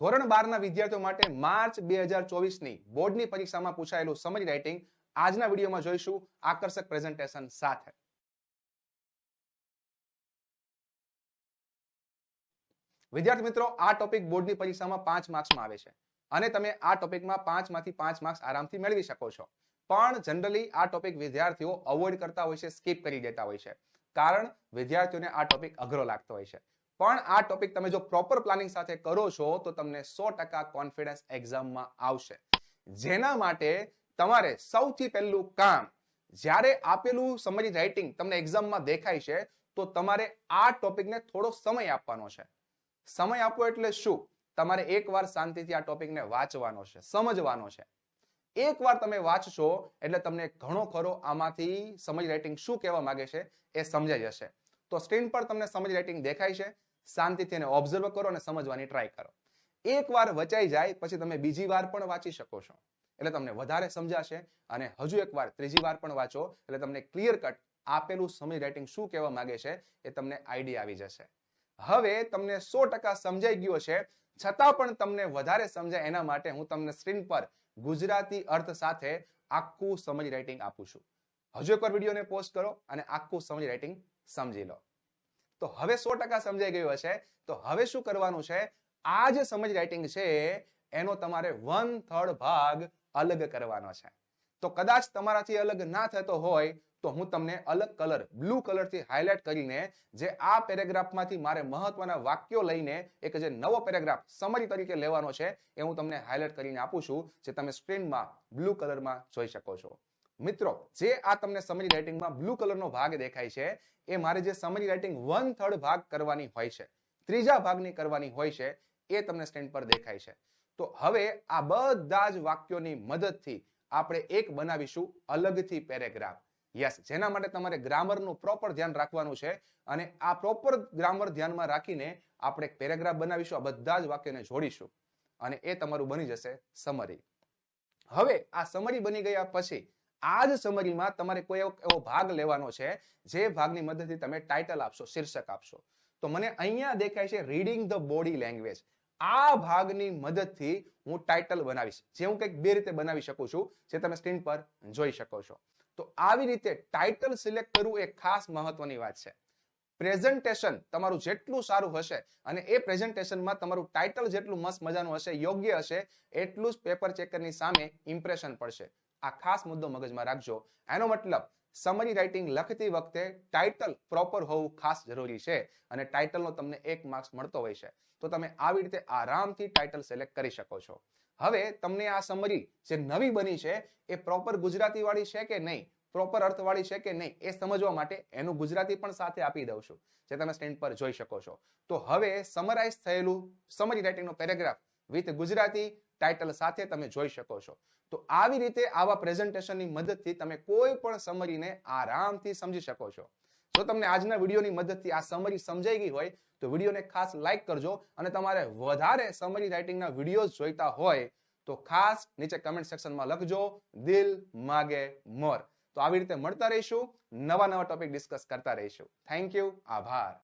ધોરણ બારના વિદ્યાર્થીઓ માટે માર્ચ બે હજાર ચોવીસની બોર્ડની પરીક્ષામાં પૂછાયેલું સમરી રાઇટિંગ આજના વિડીયોમાં જોઈશું. આકર્ષક પ્રેઝન્ટેશન સાથે. વિદ્યાર્થી મિત્રો, આ ટોપિક બોર્ડની પરીક્ષામાં પાંચ માર્ક્સમાં આવે છે અને તમે આ ટોપિકમાં પાંચમાંથી પાંચ માર્ક્સ આરામથી મેળવી શકો છો. પણ જનરલી આ ટોપિક વિદ્યાર્થીઓ અવોઇડ કરતા હોય છે સ્કીપ કરી દેતા હોય છે. કારણ વિદ્યાર્થીઓને આ ટોપિક અઘરો લાગતો હોય છે. પણ આ ટોપિક તમે જો પ્રોપર પ્લાનિંગ સાથે કરો છો, તો તમને સો ટકા કોન્ફિડન્સ એક્ઝામમાં આવશે. જેના માટે તમારે સૌથી પહેલું કામ, જ્યારે આપેલું સમરી રાઇટિંગ તમને એક્ઝામમાં દેખાય છે, તો તમારે આ ટોપિકને થોડો સમય આપવાનો છે. સમય આપવો એટલે શું? તમારે એકવાર શાંતિથી આ ટોપિકને વાંચવાનો છે, સમજવાનો છે. એકવાર તમે વાંચશો, એટલે તમને ઘણો ખરો આમાંથી સમજ રાઇટિંગ શું કહેવા માંગે છે એ સમજાઈ જશે. તો સ્ક્રીન પર તમને સમજ રાઇટિંગ દેખાય છે શાંતિથી એને ઓબ્ઝર્વ કરો અને સમજવાની ટ્રાય કરો. એકવાર વચાઈ જાય, પછી તમે બીજી વાર પણ વાંચી શકો છો. એટલે તમને વધારે સમજાશે અને હજુ એકવાર ત્રીજી વાર પણ વાંચો. એટલે તમને ક્લિયર કટ આપેલું સમય રાઇટિંગ શું કહેવા માંગે છે એ તમને આઈડિયા આવી જશે. હવે તમને સો ટકા સમજાઈ ગયો છે છતાં પણ તમને વધારે સમજાય એના માટે હું તમને સ્ક્રીન પર ગુજરાતી અર્થ સાથે આખું સમજ રાઇટિંગ આપું છું. હજુ એકવાર વિડીયોને પોસ્ટ કરો અને આખું સમજ રાઇટિંગ સમજી લો. તો હવે સો ટકા સમજાઈ ગયું હશે. તો હવે શું કરવાનું છે? આ જે સમજ રાઇટિંગ છે, એનો તમારે વન થર્ડ ભાગ અલગ કરવાનો છે. તો કદાચ તમારાથી અલગ ના થતો હોય, તો હું તમને અલગ કલર બ્લુ કલરથી હાઇલાઇટ કરીને જે આ પેરેગ્રાફમાંથી મારે મહત્વના વાક્યો લઈને એક જે નવો પેરેગ્રાફ સમરી તરીકે લેવાનો છે, એ હું તમને હાઇલાઇટ કરીને આપું છું, જે તમે સ્ક્રીનમાં બ્લુ કલરમાં જોઈ શકો છો. મિત્રો, જે આ તમને સમરી રાઇટિંગમાં બ્લુ કલરનો ભાગ દેખાય છે, એ મારે જે સમરી રાઇટિંગ વન થર્ડ ભાગ કરવાની હોય છે, ત્રીજા ભાગની કરવાની હોય છે, એ તમને સ્ટેન્ડ પર દેખાય છે. તો હવે આ બધા જ વાક્યોની મદદથી આપણે એક બનાવીશું અલગથી પેરેગ્રાફ યસ જેના માટે તમારે ગ્રામરનું પ્રોપર ધ્યાન રાખવાનું છે અને આ પ્રોપર ગ્રામર ધ્યાનમાં રાખીને આપણે પેરેગ્રાફ બનાવીશું, આ બધા જ વાક્યને જોડીશું અને એ તમારું બની જશે સમરી હવે આ સમરી બની ગયા પછી આ જ સમરીમાં તમારે કોઈ એવો ભાગ લેવાનો છે, જે ભાગની મદદથી તમે ટાઇટલ આપશો, શીર્ષક આપશો. તો મને અહીંયા દેખાય છે રીડિંગ ધ બોડી લેંગ્વેજ આ ભાગની મદદથી હું ટાઇટલ બનાવીશ. જે હું કંઈક બે રીતે બનાવી શકું છું, જે તમે સ્ક્રીન પર જોઈ શકો છો. તો આવી રીતે ટાઇટલ સિલેક્ટ કરવું એ ખાસ મહત્વની વાત છે. પ્રેઝન્ટેશન તમારું જેટલું સારું હશે અને એ પ્રેઝન્ટેશનમાં તમારું ટાઇટલ જેટલું મસ્ત મજાનું હશે, યોગ્ય હશે, એટલું જ પેપર ચેકરની સામે ઇમ્પ્રેશન પડશે. આ ખાસ મુદ્દો મગજમાં રાખજો. એનો મતલબ સમરી રાઇટિંગ લખતી વખતે ટાઇટલ પ્રોપર હોવું ખાસ જરૂરી છે અને ટાઇટલનો તમને એક માર્ક્સ મળતો હોય છે. તો તમે આવી રીતે આરામથી ટાઇટલ સિલેક્ટ કરી શકો છો. હવે તમને આ સમરી જે નવી બની છે, એ પ્રોપર ગુજરાતી વાળી છે કે નહીં? પ્રોપર અર્થવાળી છે કે નહીં? એ સમજવા માટે એનું ગુજરાતી પણ સાથે આપી દઉં છું, જે તમે સ્ટેન્ડ પર જોઈ શકો છો. તો હવે સમરાઇઝ થયેલું સમરી રાઇટિંગનો પેરેગ્રાફ વિથ ગુજરાતી ટાઇટલ સાથે તમે જોઈ શકો છો. તો આવી રીતે આવા પ્રેઝન્ટેશનની મદદથી તમે કોઈ પણ સમરીને આરામથી સમજી શકો છો. જો તમને આજના વિડીયોની મદદથી આ સમરી સમજાઈ ગઈ હોય, તો વિડીયોને ખાસ લાઇક કરજો અને તમારે વધારે સમરી રાઇટિંગના વિડીયોઝ જોઈતા હોય, તો ખાસ નીચે કમેન્ટ સેક્શનમાં લખજો, દિલ માગે મોર. તો આવી રીતે મળતા રહીશું, નવા નવા ટોપિક ડિસ્કસ કરતા રહીશું. થેન્ક યુ આભાર.